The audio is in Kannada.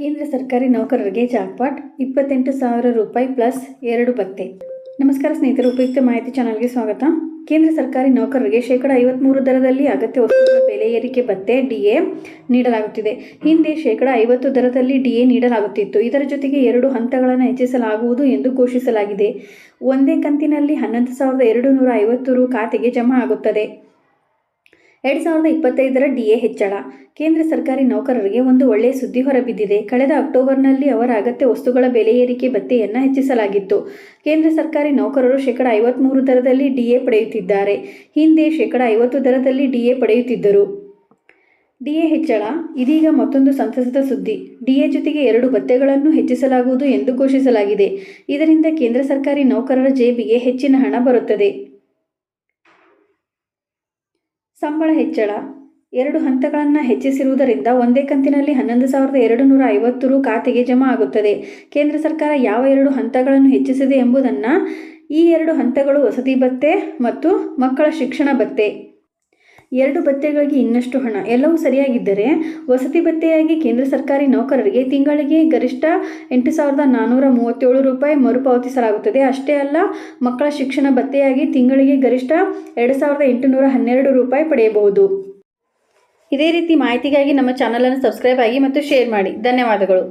ಕೇಂದ್ರ ಸರ್ಕಾರಿ ನೌಕರರಿಗೆ ಜಾಕ್ಪಾಟ್ ಇಪ್ಪತ್ತೆಂಟು ಸಾವಿರ ರೂಪಾಯಿ ಪ್ಲಸ್ ಎರಡು ಭತ್ತೆ. ನಮಸ್ಕಾರ ಸ್ನೇಹಿತರು, ಉಪಯುಕ್ತ ಮಾಹಿತಿ ಚಾನಲ್ಗೆ ಸ್ವಾಗತ. ಕೇಂದ್ರ ಸರ್ಕಾರಿ ನೌಕರರಿಗೆ ಶೇಕಡ ಐವತ್ತ್ಮೂರು ದರದಲ್ಲಿ ಅಗತ್ಯ ವಸ್ತುಗಳ ಬೆಲೆ ಏರಿಕೆ ಭತ್ತೆ ಡಿಎ ನೀಡಲಾಗುತ್ತಿದೆ. ಹಿಂದೆ ಶೇಕಡ ಐವತ್ತು ದರದಲ್ಲಿ ಡಿಎ ನೀಡಲಾಗುತ್ತಿತ್ತು. ಇದರ ಜೊತೆಗೆ ಎರಡು ಹಂತಗಳನ್ನು ಹೆಚ್ಚಿಸಲಾಗುವುದು ಎಂದು ಘೋಷಿಸಲಾಗಿದೆ. ಒಂದೇ ಕಂತಿನಲ್ಲಿ ಹನ್ನೊಂದು ಸಾವಿರದ ಎರಡು ನೂರ ಐವತ್ತು ರು ಖಾತೆಗೆ ಜಮಾ ಆಗುತ್ತದೆ. ಎರಡು ಸಾವಿರದ ಇಪ್ಪತ್ತೈದರ ಡಿಎ ಹೆಚ್ಚಳ. ಕೇಂದ್ರ ಸರ್ಕಾರಿ ನೌಕರರಿಗೆ ಒಂದು ಒಳ್ಳೆಯ ಸುದ್ದಿ ಹೊರಬಿದ್ದಿದೆ. ಕಳೆದ ಅಕ್ಟೋಬರ್ನಲ್ಲಿ ಅವರ ಅಗತ್ಯ ವಸ್ತುಗಳ ಬೆಲೆ ಏರಿಕೆ ಭತ್ತೆಯನ್ನು ಹೆಚ್ಚಿಸಲಾಗಿತ್ತು. ಕೇಂದ್ರ ಸರ್ಕಾರಿ ನೌಕರರು ಶೇಕಡ ಐವತ್ತ್ಮೂರು ದರದಲ್ಲಿ ಡಿಎ ಪಡೆಯುತ್ತಿದ್ದಾರೆ. ಹಿಂದೆ ಶೇಕಡ ಐವತ್ತು ದರದಲ್ಲಿ ಡಿಎ ಪಡೆಯುತ್ತಿದ್ದರು. ಡಿಎ ಹೆಚ್ಚಳ. ಇದೀಗ ಮತ್ತೊಂದು ಸಂತಸದ ಸುದ್ದಿ. ಡಿಎ ಜೊತೆಗೆ ಎರಡು ಭತ್ಯೆಗಳನ್ನು ಹೆಚ್ಚಿಸಲಾಗುವುದು ಎಂದು ಘೋಷಿಸಲಾಗಿದೆ. ಇದರಿಂದ ಕೇಂದ್ರ ಸರ್ಕಾರಿ ನೌಕರರ ಜೇಬಿಗೆ ಹೆಚ್ಚಿನ ಹಣ ಬರುತ್ತದೆ. ಸಂಬಳ ಹೆಚ್ಚಳ. ಎರಡು ಹಂತಗಳನ್ನು ಹೆಚ್ಚಿಸಿರುವುದರಿಂದ ಒಂದೇ ಕಂತಿನಲ್ಲಿ ಹನ್ನೊಂದು ಸಾವಿರದ ಎರಡು ನೂರ ಐವತ್ತು ರು ಖಾತೆಗೆ ಜಮಾ ಆಗುತ್ತದೆ. ಕೇಂದ್ರ ಸರ್ಕಾರ ಯಾವ ಎರಡು ಹಂತಗಳನ್ನು ಹೆಚ್ಚಿಸಿದೆ ಎಂಬುದನ್ನು ಈ ಎರಡು ಹಂತಗಳು ವಸತಿ ಭತ್ತೆ ಮತ್ತು ಮಕ್ಕಳ ಶಿಕ್ಷಣ ಭತ್ಯೆ ಎರಡು ಭತ್ಯೆಗಳಿಗೆ ಇನ್ನಷ್ಟು ಹಣ. ಎಲ್ಲವೂ ಸರಿಯಾಗಿದ್ದರೆ ವಸತಿ ಭತ್ತೆಯಾಗಿ ಕೇಂದ್ರ ಸರ್ಕಾರಿ ನೌಕರರಿಗೆ ತಿಂಗಳಿಗೆ ಗರಿಷ್ಠ ಎಂಟು ಸಾವಿರದ ನಾನ್ನೂರ ಮೂವತ್ತೇಳು ರೂಪಾಯಿ ಮರುಪಾವತಿಸಲಾಗುತ್ತದೆ. ಅಷ್ಟೇ ಅಲ್ಲ, ಮಕ್ಕಳ ಶಿಕ್ಷಣ ಭತ್ಯೆಯಾಗಿ ತಿಂಗಳಿಗೆ ಗರಿಷ್ಠ ಎರಡು ಸಾವಿರದ ಎಂಟುನೂರ ಹನ್ನೆರಡು ರೂಪಾಯಿ ಪಡೆಯಬಹುದು. ಇದೇ ರೀತಿ ಮಾಹಿತಿಗಾಗಿ ನಮ್ಮ ಚಾನಲನ್ನು ಸಬ್ಸ್ಕ್ರೈಬ್ ಆಗಿ ಮತ್ತು ಶೇರ್ ಮಾಡಿ. ಧನ್ಯವಾದಗಳು.